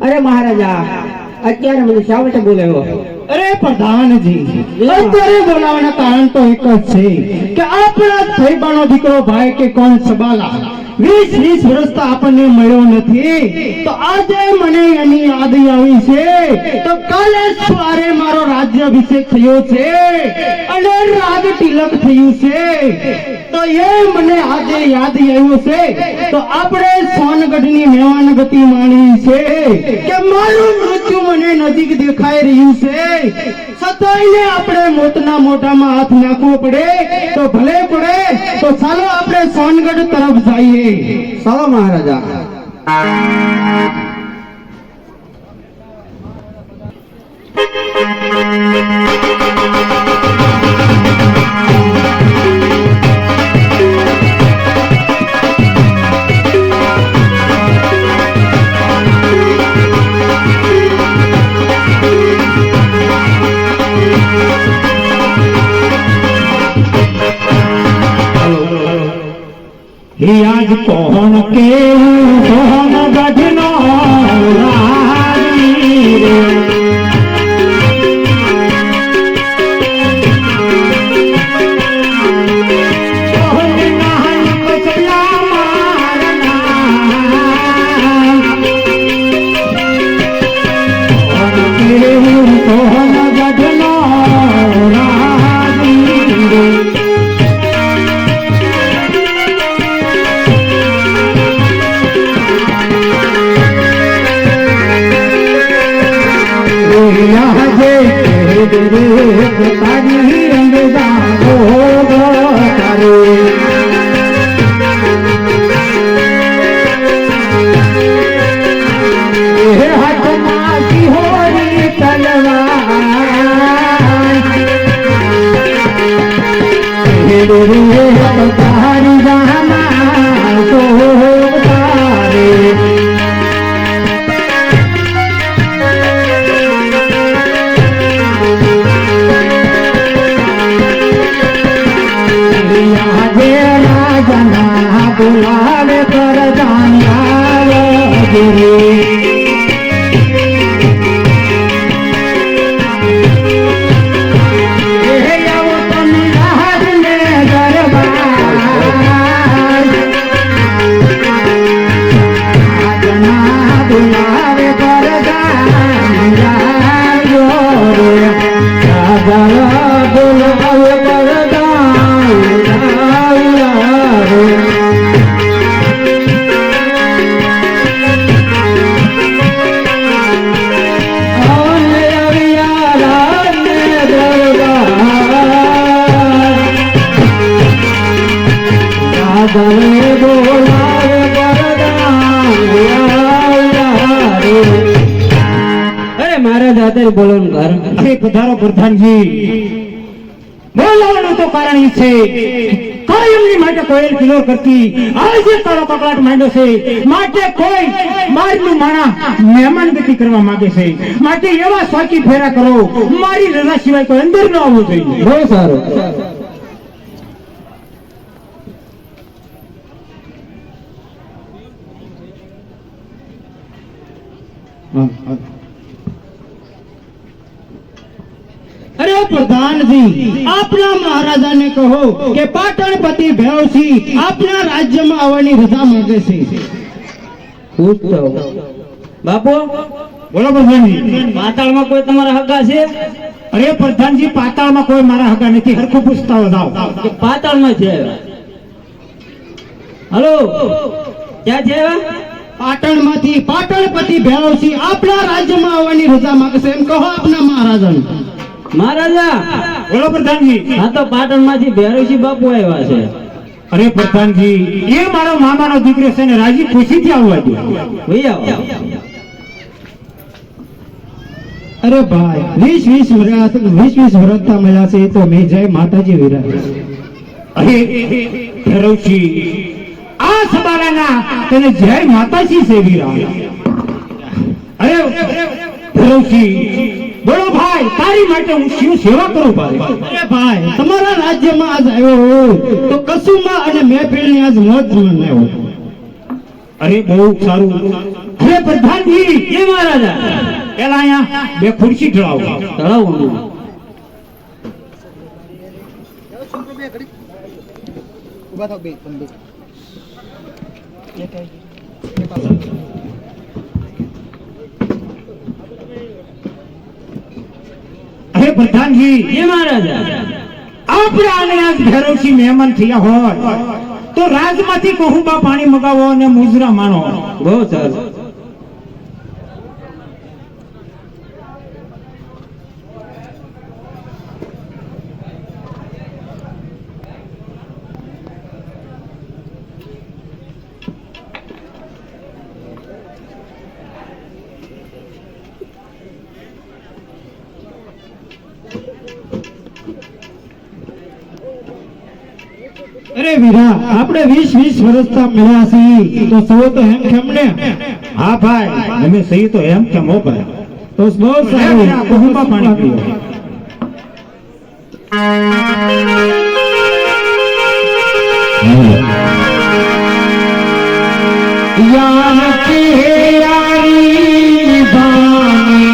અરે મહારાજા, અત્યારે મને શા માટે બોલાવ્યો? અરે પ્રધાનજી, અત્યારે બોલાવવાના કારણ તો એક જ છે કે આપણા થઈબાનો દીકરો ભાઈ કે કોણ સબાલા વીસ વીસ આપણને મળ્યો નથી. તો આજે મને એની યાદ આવી છે. તો કાલે સવારે મારો રાજ્ય અભિષેક થયો છે. અને રાજ તિલક થયું છે. તો એ મને આજે યાદ આવ્યું છે. તો આપણે સોનગઢની મહેમાન ગતિ માણી છે કે મારું મૃત્યુ મને નજીક દેખાઈ રહ્યું છે. સતાઈને આપણે મોતના મોઢામાં હાથ નાખવો પડે. તો ભલે પડે, તો ચાલો આપણે સોનગઢ તરફ જઈએ. ચાલો મહારાજા. હે આજ અરે મારા દાદા બોલો ઘર. પધારો પ્રધાનજી. ઈ છે. કાયમની માટે કોયલ કિલોર કરતી. આજે તારો કકડાટ માંડ્યો છે માટે કોઈ મારનું માણા મહેમાન ગતિ કરવા માંગે છે. માટે એવા સ્વાકી ફેરા કરો. મારી રજા સિવાય કોઈ અંદર ન આવવું જોઈએ. બહુ સારું. હા, હા. પ્રધાનજી આપના મહારાજાને કહો કે પાટણપતિ ભૈરવસિંહ આપના રાજ્યમાં આવવાની રજા માંગે છે. બાપુ? બોલો પ્રધાનજી. પાતાળમાં કોઈ તમારા હગા છે? અરે પ્રધાનજી પાતાળમાં કોઈ મારા હગા નથી. હરખું પૂછતા જાઓ. પાતાળમાં છે. હલો? ક્યાં છે? પાટણમાંથી પાટણપતિ ભૈરવસિંહ આપણા રાજ્યમાં આવવાની રજા માંગશે એમ કહો આપના મહારાજાને. મહારાજા! બોલો પ્રધાનજી. હા તો પાટણમાંથી ભૈરવસિંહ બાપુ આવ્યા છે. અરે પ્રધાનજી એ મારો મામાનો દીકરો છે ને રાજી ખુશીથી આવવા દો. અરે ભાઈ વીસ વીસ વર્ષ વીસ વીસ વર્ષતા મળ્યા છે તો મેં જય માતાજી વિરા અરે ભૈરવસિંહ આ સબારાના તને જય માતાજી સેવી રહ્યા અરે ભૈરવસિંહ બોલો ભાઈ તારી માટે હું શિવ સેવા કરું ભાઈ. અરે ભાઈ તમારા રાજ્યમાં આજ આવ્યો હોય તો કસુમાં અને મહેફિલની આજ મોજ આવ્યો અરે બહુ સારું. અરે પ્રધાનજી એ મહારાજા પેલા અહીંયા બે ખુરશી ઢળાવો તળાવનું અરે પ્રધાનજી એ મહારાજા. આપણે આને આજ ભૈરવસિંહ મહેમાન થયા હોય તો રાજમાંથી કહુંબા પાણી મગાવો અને મુજરા માણો. બહુ સરસ અરે વીરા આપણે વીસ વીસ વર્ષતા મળ્યા છીએ, તો સૌ તો એમ કેમ ને હા ભાઈ, અમે સહી તો એમ કેમ હો ભાઈ તો બહુ સારું કહુંબા પાણી પીવો. યાર કે યારી બાની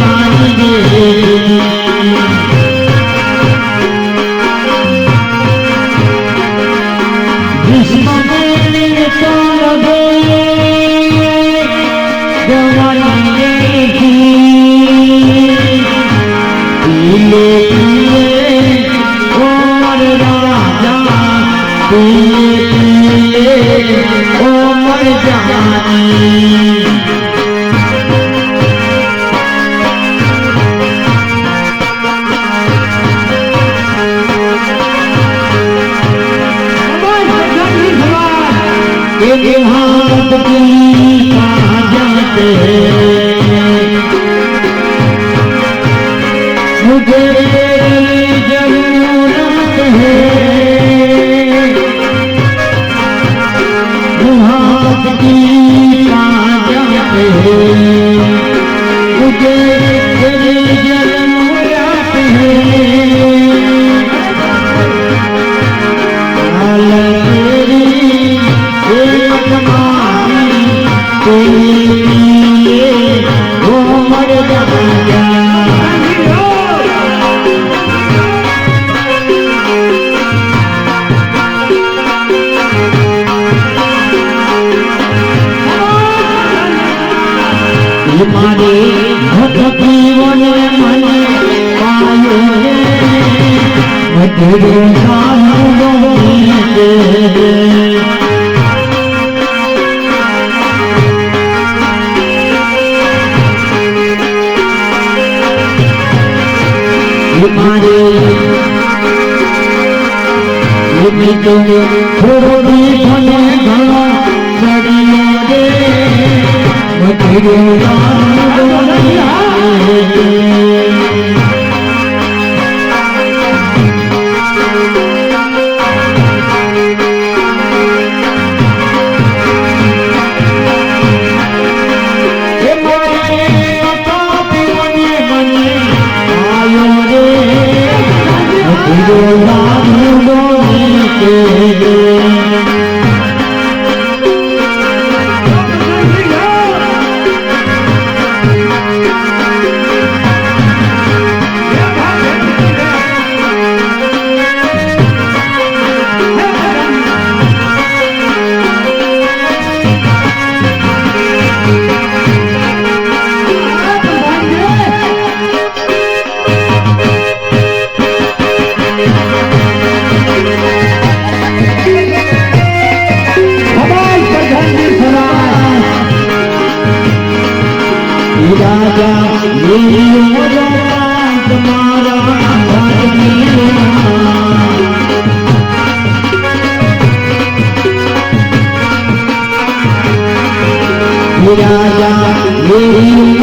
પાણી દે एक हाथ की जाते मुझे થોડી ઘણા ઘણો ચડિયો રે બધે मेरा या मेरी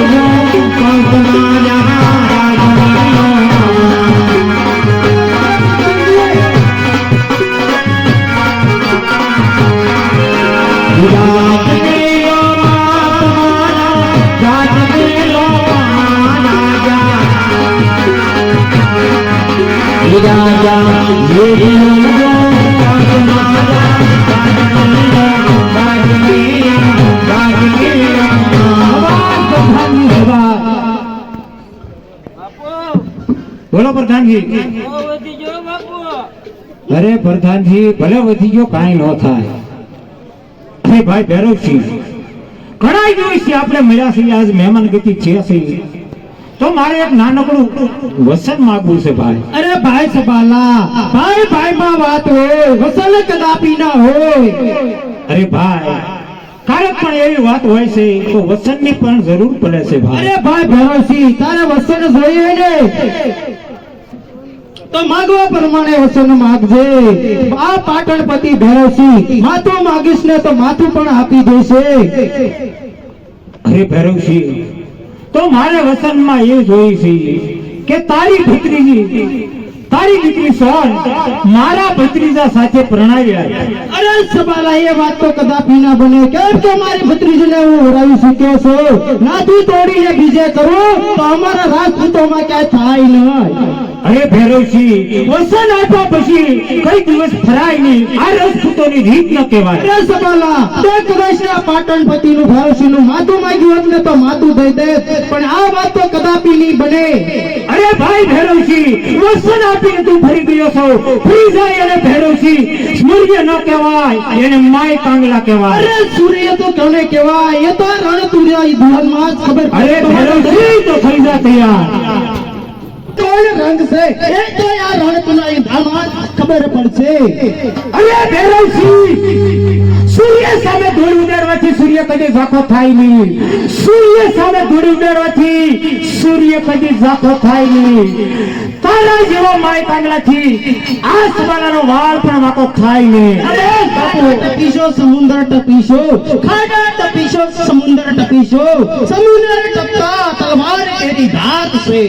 અરે પ્રધાનજી ભલે વધી ગયો કાંઈ ન થાય. અરે ભાઈ ભૈરવસિંહ ઘણા દિવસથી આપણે મળ્યા છીએ આજ મહેમાન ગતિ છે છીએ તો મારે એક નાનકડું વસન માંગવું છે ભાઈ. અરે ભાઈ સબાલા ભાઈ ભાઈ માં વાત હોય વસન કદાપી ના હોય. અરે ભાઈ ક્યારેક પણ એવી વાત હોય છે તો વસનની પણ જરૂર પડે છે ભાઈ. અરે ભાઈ ભરોસી તારે વસન જોઈએ ને. તો માગવા પ્રમાણે વસન માગજે. આ પાટણપતિ ભૈરવસિંહ માથું માગીશ ને તો માથું પણ આપી દેશે. અરે ભૈરવસિંહ તો મારે વસનમાં એ જોઈ છે કે તારી ભત્રીજી તારી દીકરી સોન મારા ભત્રીજા સાથે પ્રણાવ્યા અરે સબાલા એ વાત તો કદાપી ના બને કેમ કે મારી ભત્રીજીને હું હરાવી શક્યો છું? નાથી તોડીને બીજે કરું? તો અમારા રાજપૂતોમાં ક્યાંય થાય નહીં. અરે ભેરવશી વસન આપ્યા પછી કઈ દિવસ ફરાય નહીં. આ રાજપૂતોની રીત ન કહેવાય. અરે સબાલા તે કદાચ આ પાટણપતિનું માથું માંગ્યું ને તો માથું થઈ દે. પણ આ વાત તો કદાપી નહીં બને. અરે ભાઈ ભેરવશી વસન આપીને તું ફરી ગયો છો. ફરી જાય અને ભેરવશી સૂર્ય ન કહેવાય. એને માય કાંગલા કહેવાય. અરે સૂર્ય તો કોને કહેવાય? એ તો રણતુર્ય ધ્યાનમાં જ ખબર અરે ભેરવશી તો થઈ જા તૈયાર. કોણ રંગ છે. એ તો આ ધામમાં જ ખબર પડશે. અરે ભૈરવસિંહ સૂર્ય સામે ધૂળ ઉડાડવાથી સૂર્ય કદી ઝાંખો થાય નહીં. સૂર્ય સામે ધૂળ ઉડાડવાથી સૂર્ય કદી ઝાંખો થાય નહીં. તારા જેવો માય પાંગલાથી આ સવાલાનો વાળ પણ વાંકો થાય નહીં. બાપુ ટપીશો સમુદ્ર ટપીશો ખાડા ટપીશો સમુદ્ર ટપીશો સમુદ્ર ટપતા તલવાર એની ધાત છે.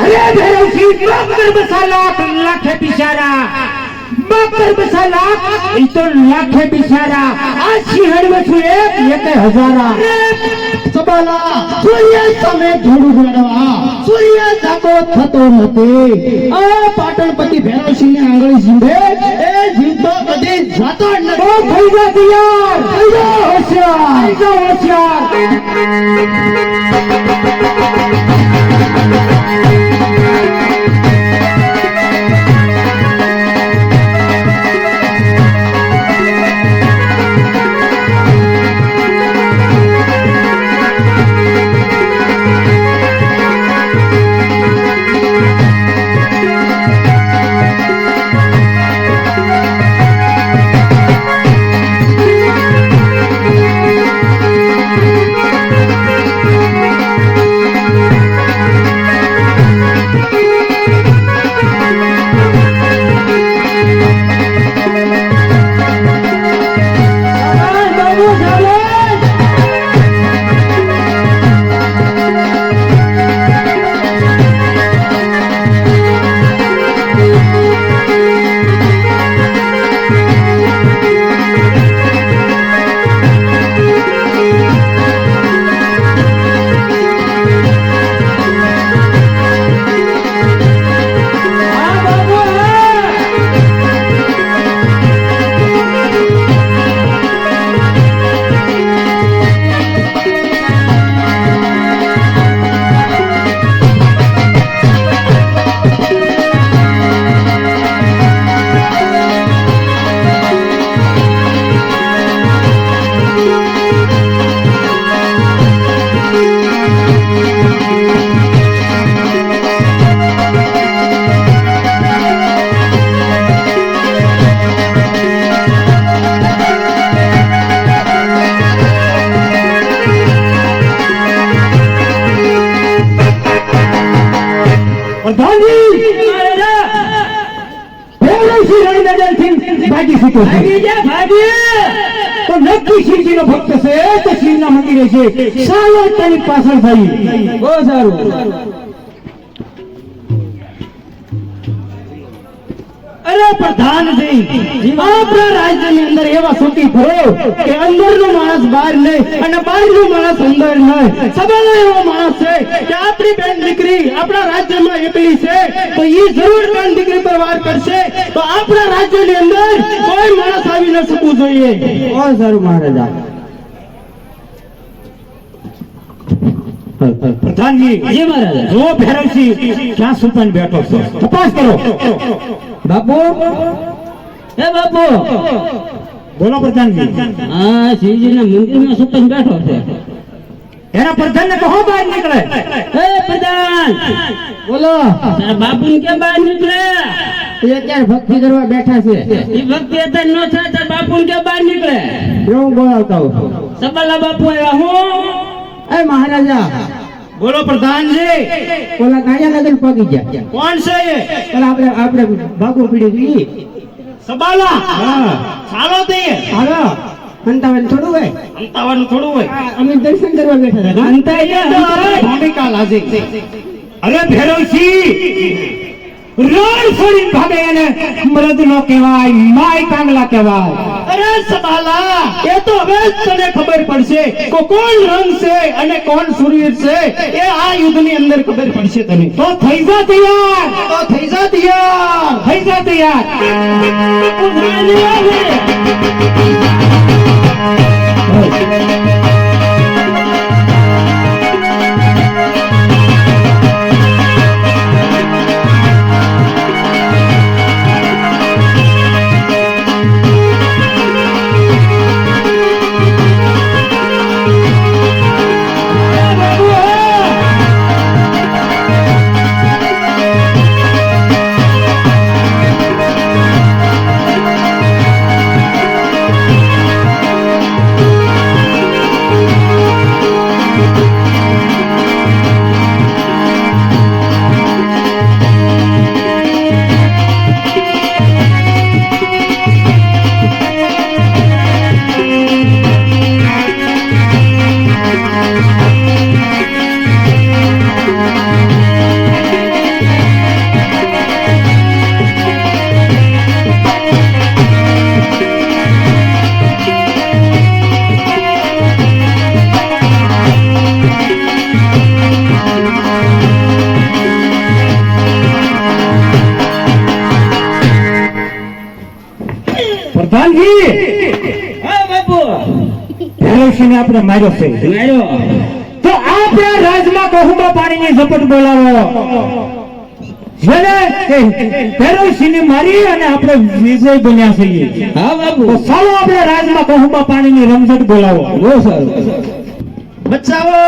અરે ભૈરવસિંહ બકર બસાલા લાખે બિચારા. બકર બસાલા ઈ તો લાખે બિચારા. આ સિંહણ વસુ એક એક હજારા. સબાલા સૂર્ય સામે ધૂળ ઉડાડવા સૂર્ય જાગો થતો નથી. આ પાટણપતિ ભૈરવસિંહ ને આંગળી જીંધે એ જીવતો કદી જાતો નથી. થઈ જા તૈયાર થઈ જા હોશિયાર. થઈ જા હોશિયાર. Thank you. ભાગી તો નક્કી શિવજીનો ભક્ત છે તો શિવના મંદિરે છે. સારું તેની પાછળ થઈ. બહુ સારું. અરે પ્રધાનજી આપણા રાજ્યની અંદર એવા સુખી ભરો કે અંદરનો માણસ બહાર નહીં અને બહારનો માણસ અંદર નહીં. સવાલો એવો માણસ છે કે આપણી બેન દીકરી આપણા રાજ્યમાં એકલી છે, તો એ જરૂર બેન દીકરી પર વાર કરશે. તો આપણા રાજ્યની અંદર કોઈ માણસ આવી ન શકવું જોઈએ. બહુ સારું મહારાજા પ્રધાનજી જી મહારાજ જો ભૈરવસિંહ ક્યાં સુતાને બેઠો છો? તપાસ કરો. બાપુ? હે બાપુ! બોલો પ્રધાનજી. હા શિવજીના મંદિરમાં સુતન બેઠો છે. એના પ્રધાનને કહો બહાર નીકળે? હે પ્રધાન! બોલો. તારા બાપુ કે બહાર નીકળે? એ અત્યારે ભક્તિ કરવા બેઠા છે. એ ભક્તિ અત્યારે નો થાય તારા બાપુ કે બહાર નીકળે? હું બોલાવતા હું સબલા બાપુ આવ્યા હું? એ મહારાજા બોલો પ્રધાનજી ઓલા કાયા નગર પગી ગયા. કોણ છે એ? પેલા આપણે આપણે ભાગો પીડી ગઈ સબાલા હા. ચાલો તે. હાલો. અંતાવન થોડું હોય. અંતાવન થોડું હોય. અમે દર્શન કરવા બેઠા હતા. અંતાઈ ભૂમિકા લાજે. અરે ભૈરવસિંહ રણ છોડી ભાગે એને મૃદ નો કહેવાય માય કાંગલા કહેવાય. અરે સબાલા એ તો હવે જ તને ખબર પડશે કે કોણ રંગ છે અને કોણ સુરવીર છે. એ આ યુદ્ધની અંદર ખબર પડશે તને. તો થઈ જા તૈયાર. તો થઈ જા તૈયાર. થઈ જા તૈયાર. આપણે માર્યો છે? માર્યો. તો આપણે રાજમાં કહુંબા પાણીની ઝપટ બોલાવો. જેને મારી અને આપણે વિજય બન્યા છીએ. હા બાપુ. ચાલો આપણે રાજમાં કહુંબા પાણીની રમઝટ બોલાવો. બહુ સારું. બચાવો.